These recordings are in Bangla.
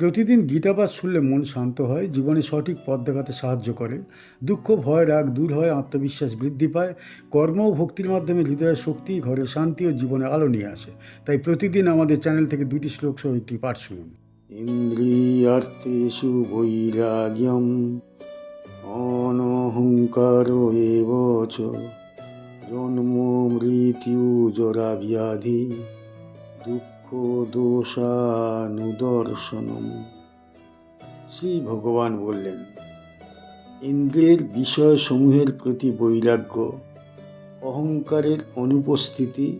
প্রতিদিন গীতাপাঠ শুনলে মন শান্ত হয়, জীবনে সঠিক পথ দেখাতে সাহায্য করে। দুঃখ, ভয়, রাগ দূর হয়, আত্মবিশ্বাস বৃদ্ধি পায়। কর্ম ও ভক্তির মাধ্যমে হৃদয়ের শক্তি, ঘরে শান্তি ও জীবনে আলো নিয়ে আসে। তাই প্রতিদিন আমাদের চ্যানেল থেকে দুটি শ্লোক সহ একটি পাঠ শুনুন। ইন্দ্রিয়ার্থেষু বৈরাগ্যম, অনহংকার জন্ম মৃত্যু জরা ব্যাধি দুঃখ দোষানুদর্শনম শ্রী ভগবান বললেন ইন্দ্রিয়ের বিষয়সমূহের প্রতি বৈরাগ্য, অহংকারের অনুপস্থিতি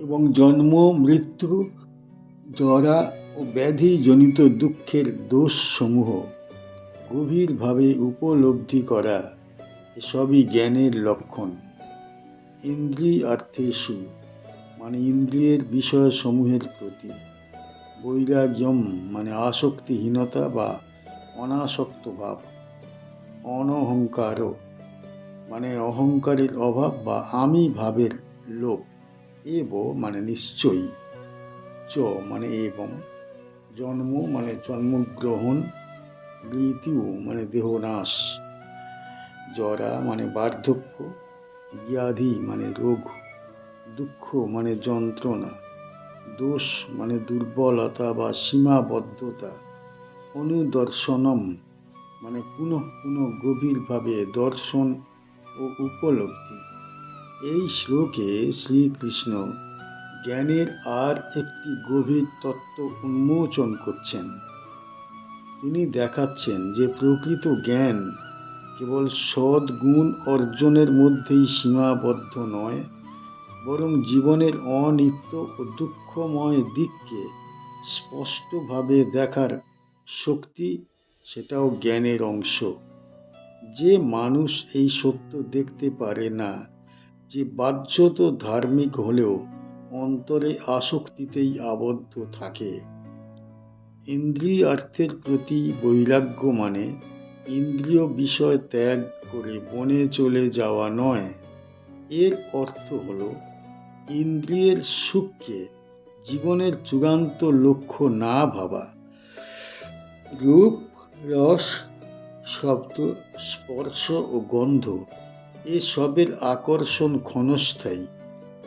এবং জন্ম, মৃত্যু, জরা ও ব্যাধিজনিত দুঃখের দোষসমূহ গভীরভাবে উপলব্ধি করা এসবই জ্ঞানের লক্ষণ। ইন্দ্রিয়ার্থেষু মানে ইন্দ্রিয়ের বিষয়সমূহের প্রতি। বৈরাগ্যম মানে আসক্তিহীনতা বা অনাসক্ত ভাব। অনহংকারও মানে অহংকারের অভাব বা আমি ভাবের লোপ এব মানে নিশ্চয়ই। চ মানে এবং। জন্ম মানে জন্মগ্রহণ। মৃত্যু মানে দেহনাশ। জরা মানে বার্ধক্য। ব্যাধি মানে রোগ। দুঃখ মানে যন্ত্রণা, দোষ মানে দুর্বলতা বা সীমাবদ্ধতা, অনুদর্শনম মানে পুনঃ পুনঃ গভীরভাবে দর্শন ও উপলব্ধি। এই শ্লোকে শ্রীকৃষ্ণ জ্ঞানের আর একটি গভীর তত্ত্ব উন্মোচন করছেন। তিনি দেখাচ্ছেন যে প্রকৃত জ্ঞান কেবল সদ্গুণ অর্জনের মধ্যেই সীমাবদ্ধ নয় বরং জীবনের অনিত্য ও দুঃখময় দিককে স্পষ্টভাবে দেখার শক্তি সেটাও জ্ঞানের অংশ। যে মানুষ এই সত্য দেখতে পারে না, যে বাহ্যত ধার্মিক হলেও অন্তরে আসক্তিতেই আবদ্ধ থাকে। ইন্দ্রিয় ইন্দ্রিয়ার্থের প্রতি বৈরাগ্য মানে ইন্দ্রিয় বিষয় ত্যাগ করে বনে চলে যাওয়া নয়। এর অর্থ হল ইন্দ্রিয়ের সুখকে জীবনের চূড়ান্ত লক্ষ্য না ভাবা। রূপ, রস, শব্দ, স্পর্শ ও গন্ধ এসবের আকর্ষণ ক্ষণস্থায়ী।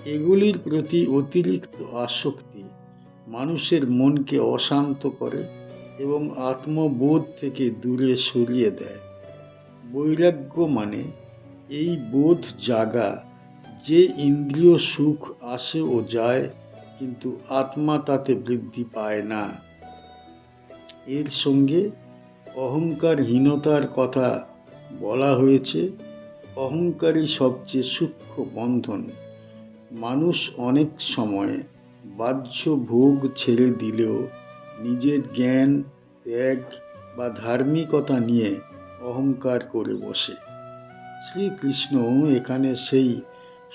এগুলির প্রতি অতিরিক্ত আসক্তি মানুষের মনকে অশান্ত করে এবং আত্মবোধ থেকে দূরে সরিয়ে দেয়। বৈরাগ্য মানে এই বোধ জাগা যে ইন্দ্রিয় সুখ আসে ও যায়, কিন্তু আত্মা তাতে বৃদ্ধি পায় না। এর সঙ্গে অহংকারহীনতার কথা বলা হয়েছে, অহংকারই সবচেয়ে সূক্ষ্ম বন্ধন। মানুষ অনেক সময় বাহ্য ভোগ ছেড়ে দিলেও নিজের জ্ঞান, ত্যাগ বা ধার্মিকতা নিয়ে অহংকার করে বসে। শ্রীকৃষ্ণ এখানে সেই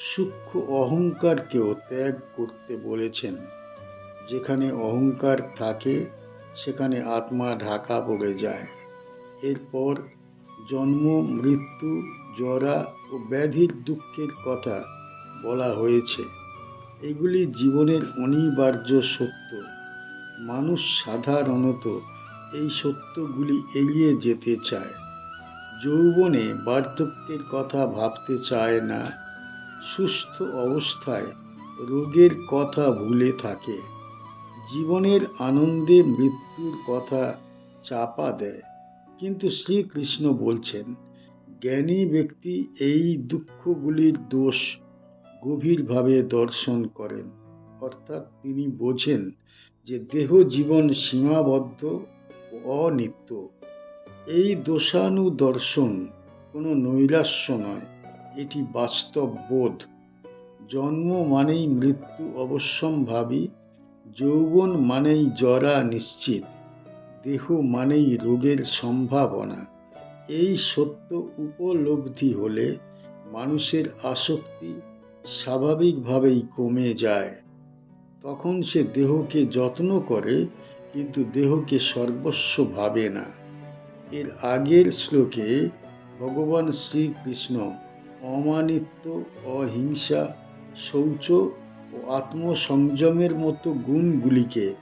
সূক্ষ্ম অহংকারকেও ত্যাগ করতে বলেছেন। যেখানে অহংকার থাকে, সেখানে আত্মা ঢাকা পড়ে যায়। এরপর জন্ম, মৃত্যু, জরা ও ব্যাধির দুঃখের কথা বলা হয়েছে। এগুলি জীবনের অনিবার্য সত্য। মানুষ সাধারণত এই সত্যগুলি এড়িয়ে যেতে চায়। যৌবনে বার্ধক্যের কথা ভাবতে চায় না। সুস্থ অবস্থায় রোগের কথা ভুলে থাকে। জীবনের আনন্দে মৃত্যুর কথা চাপা দেয়। কিন্তু শ্রীকৃষ্ণ বলছেন, জ্ঞানী ব্যক্তি এই দুঃখগুলির দোষ গভীরভাবে দর্শন করেন। অর্থাৎ তিনি বোঝেন যে দেহ জীবন সীমাবদ্ধ অনিত্য। এই দোষানুদর্শন কোনো নৈরাশ্য নয়। এটি বাস্তব বোধ। জন্ম মানেই মৃত্যু অবশ্যম্ভাবী, যৌবন মানেই জরা নিশ্চিত, দেহ মানেই রোগের সম্ভাবনা। এই সত্য উপলব্ধি হলে মানুষের আসক্তি স্বাভাবিকভাবেই কমে যায়। তখন সে দেহকে যত্ন করে, কিন্তু দেহকে সর্বস্ব ভাবে না। এর আগের শ্লোকে ভগবান শ্রীকৃষ্ণ অমানিত্ব অহিংসা, শৌচ ও আত্মসংযমের মতো গুণগুলিকে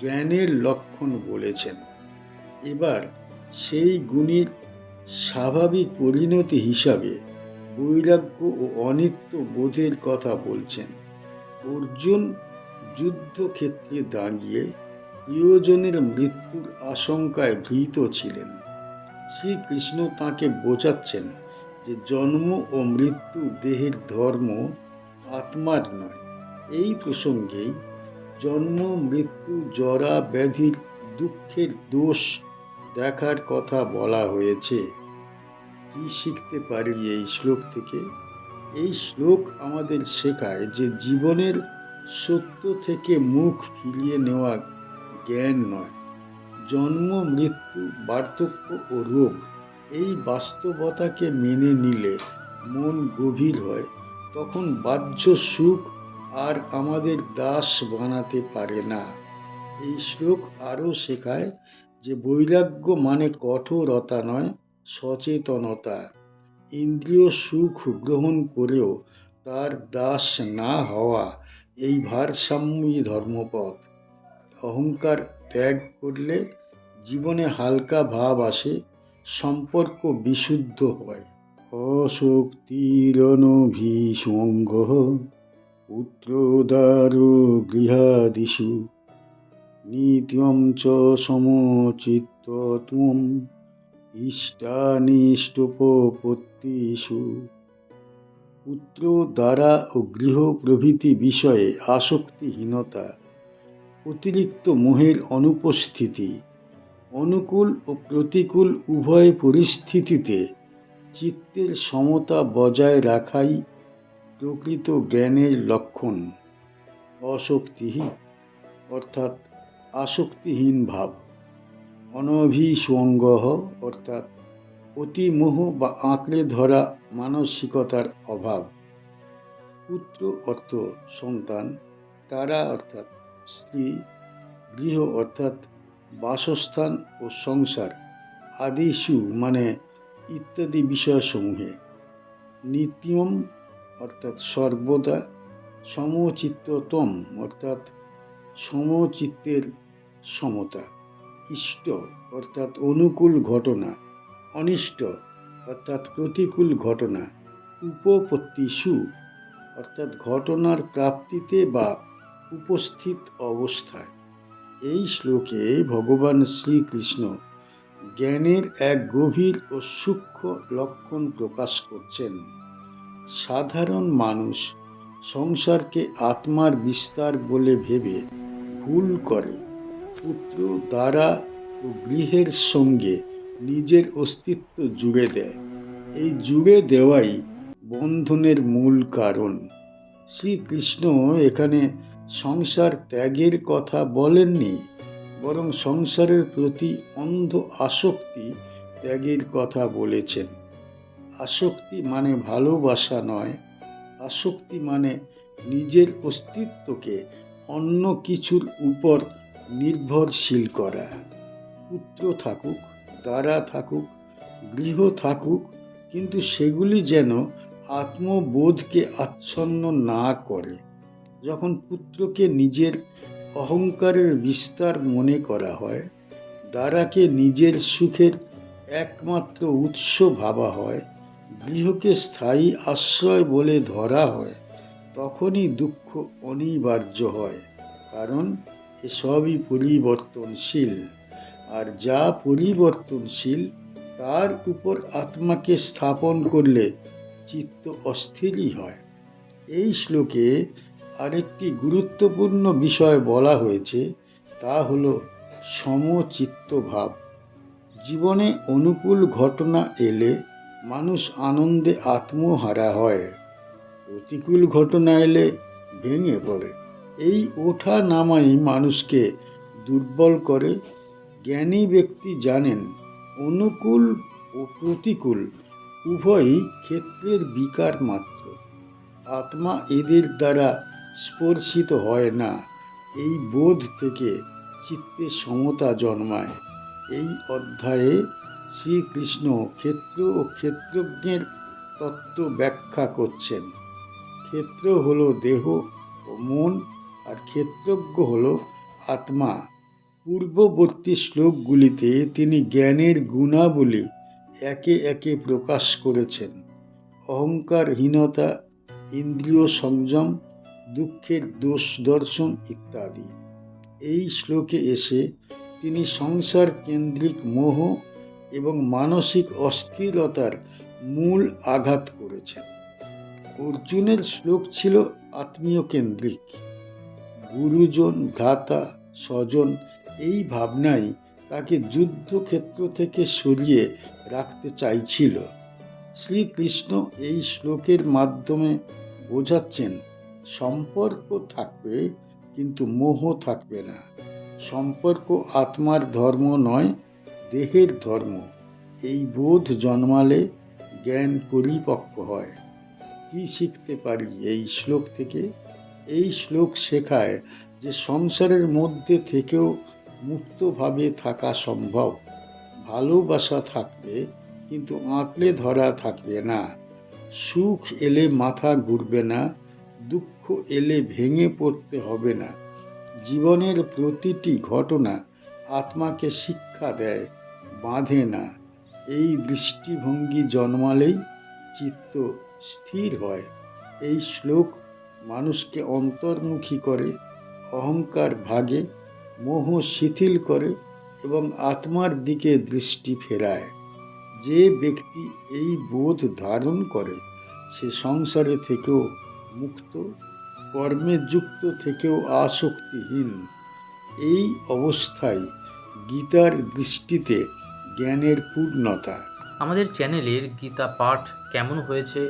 জ্ঞানের লক্ষণ বলেছেন। এবার সেই গুণের স্বাভাবিক পরিণতি হিসাবে বৈরাগ্য ও অনিত্য বোধের কথা বলছেন। অর্জুন যুদ্ধক্ষেত্রে দাঁড়িয়ে প্রিয়জনের মৃত্যুর আশঙ্কায় ভীত ছিলেন। শ্রীকৃষ্ণ তাকে বোঝাচ্ছেন যে জন্ম ও মৃত্যু দেহের ধর্ম আত্মার নয়। এই প্রসঙ্গেই জন্ম, মৃত্যু, জরা ব্যাধির দুঃখের দোষ দেখার কথা বলা হয়েছে। কি শিখতে পারি এই শ্লোক থেকে? এই শ্লোক আমাদের শেখায় যে জীবনের সত্য থেকে মুখ ফিরিয়ে নেওয়া জ্ঞান নয়। জন্ম, মৃত্যু, বার্ধক্য ও রোগ এই বাস্তবতাকে মেনে নিলে মন গভীর হয়, তখন বাহ্য সুখ আর আমাদের দাস বানাতে পারে না। এই শ্লোক আরও শেখায় যে বৈরাগ্য মানে কঠোরতা নয়, সচেতনতা। ইন্দ্রিয় সুখ গ্রহণ করেও তার দাস না হওয়া এই ভারসাম্যই ধর্মপথ। অহংকার ত্যাগ করলে জীবনে হালকা ভাব আসে সম্পর্ক বিশুদ্ধ হয়। অশক্তিরনভিসঙ্গ, পুত্রদারো গৃহাদিষু নিত্যম চ সমচিত্তত্বম ইষ্টানিষ্টপত্তিষু পুত্র দ্বারা ও গৃহ প্রভৃতি বিষয়ে আসক্তিহীনতা, অতিরিক্ত মোহের অনুপস্থিতি অনুকূল ও প্রতিকূল উভয় পরিস্থিতিতে চিত্তের সমতা বজায় রাখাই প্রকৃত জ্ঞানের লক্ষণ। অশক্তিহীন অর্থাৎ আসক্তিহীন ভাব। অনভিসঙ্গ অর্থাৎ অতিমোহ বা আঁকড়ে ধরা মানসিকতার অভাব। পুত্র অর্থ সন্তান, তারা অর্থাৎ স্ত্রী, গৃহ অর্থাৎ বাসস্থান ও সংসার আদিশু মানে ইত্যাদি বিষয়সমূহে। নিত্যম, অর্থাৎ সর্বদা সমচিত্ততম, অর্থাৎ সমচিত্তের সমতা। ইষ্ট, অর্থাৎ অনুকূল ঘটনা। অনিষ্ট, অর্থাৎ প্রতিকূল ঘটনা। উপপত্তিষু অর্থাৎ ঘটনার প্রাপ্তিতে বা উপস্থিত অবস্থায়। এই শ্লোকে ভগবান শ্রীকৃষ্ণ জ্ঞানের এক গভীর ও সূক্ষ্ম লক্ষণ প্রকাশ করছেন। সাধারণ মানুষ সংসারকে আত্মার বিস্তার বলে ভেবে ভুল করে। পুত্র দ্বারা ও গৃহের সঙ্গে নিজের অস্তিত্ব জুড়ে দেয়। এই জুড়ে দেওয়াই বন্ধনের মূল কারণ। শ্রীকৃষ্ণ এখানে সংসার ত্যাগের কথা বলেননি, বরং সংসারের প্রতি অন্ধ আসক্তি ত্যাগের কথা বলেছেন। আসক্তি মানে ভালোবাসা নয়, আসক্তি মানে নিজের অস্তিত্বকে অন্য কিছুর উপর নির্ভরশীল করা। পুত্র থাকুক দ্বারা থাকুক, গৃহ থাকুক, কিন্তু সেগুলি যেন আত্মবোধকে আচ্ছন্ন না করে। যখন পুত্রকে নিজের অহংকারের বিস্তার মনে করা হয়, দ্বারাকে নিজের সুখের একমাত্র উৎস ভাবা হয়, গৃহকে স্থায়ী আশ্রয় বলে ধরা হয়, তখনই দুঃখ অনিবার্য হয়, কারণ এসবই পরিবর্তনশীল। আর যা পরিবর্তনশীল, তার উপর আত্মাকে স্থাপন করলে চিত্ত অস্থিরই হয়। এই শ্লোকে আরেকটি গুরুত্বপূর্ণ বিষয় বলা হয়েছে, তা হল সমচিত্ত ভাব। জীবনে অনুকূল ঘটনা এলে মানুষ আনন্দে আত্মহারা হয়। প্রতিকূল ঘটনা এলে ভেঙে পড়ে। এই ওঠা নামাই মানুষকে দুর্বল করে। জ্ঞানী ব্যক্তি জানেন, অনুকূল ও প্রতিকূল উভয়ই ক্ষেত্রের বিকার মাত্র। আত্মা এদের দ্বারা স্পর্শিত হয় না। এই বোধ থেকে চিত্তে সমতা জন্মায়। এই অধ্যায়ে শ্রীকৃষ্ণ ক্ষেত্র ও ক্ষেত্রজ্ঞের তত্ত্ব ব্যাখ্যা করছেন। ক্ষেত্র হলো দেহ ও মন, আর ক্ষেত্রজ্ঞ হলো আত্মা। পূর্ববর্তী শ্লোকগুলিতে তিনি জ্ঞানের গুণাবলী একে একে প্রকাশ করেছেন। অহংকারহীনতা, ইন্দ্রিয় সংযম দুঃখের দোষ দর্শন ইত্যাদি। এই শ্লোকে এসে তিনি সংসার কেন্দ্রিক মোহ এবং মানসিক অস্থিরতার মূল আঘাত করেছেন। অর্জুনের শ্লোক ছিল আত্মীয় কেন্দ্রিক। গুরুজন, ভ্রাতা, স্বজন এই ভাবনাই তাকে যুদ্ধক্ষেত্র থেকে সরিয়ে রাখতে চাইছিল। শ্রীকৃষ্ণ এই শ্লোকের মাধ্যমে বোঝাচ্ছেন সম্পর্ক থাকবে, কিন্তু মোহ থাকবে না। সম্পর্ক আত্মার ধর্ম নয়, দেহের ধর্ম। এই বোধ জন্মালে জ্ঞান পরিপক্ক হয়। কি শিখতে পারি এই শ্লোক থেকে? এই শ্লোক শেখায় যে সংসারের মধ্যে থেকেও মুক্তভাবে থাকা সম্ভব। ভালোবাসা থাকবে, কিন্তু আঁকড়ে ধরা থাকবে না। সুখ এলে মাথা ঘুরবে না দুঃখ এলে ভেঙে পড়তে হবে না। জীবনের প্রতিটি ঘটনা আত্মাকে শিক্ষা দেয়, বাঁধে না। এই দৃষ্টিভঙ্গি জন্মালেই চিত্ত স্থির হয়। এই শ্লোক মানুষকে অন্তর্মুখী করে, অহংকার ভাগে, মোহ শিথিল করে এবং আত্মার দিকে দৃষ্টি ফেরায়। যে ব্যক্তি এই বোধ ধারণ করে, সে সংসারে থেকেও মুক্ত কর্মে যুক্ত থেকেও আসক্তিহীন। এই অবস্থায় গীতার দৃষ্টিতে জ্ঞানের পূর্ণতা। আমাদের চ্যানেলের গীতা পাঠ কেমন হয়েছে,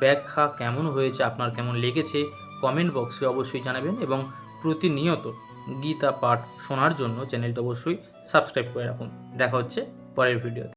ব্যাখ্যা কেমন হয়েছে, আপনার কেমন লেগেছে কমেন্ট বক্সে অবশ্যই জানাবেন এবং প্রতিনিয়ত গীতা পাঠ শোনার জন্য চ্যানেলটা অবশ্যই সাবস্ক্রাইব করে রাখুন। দেখা হচ্ছে পরের ভিডিওতে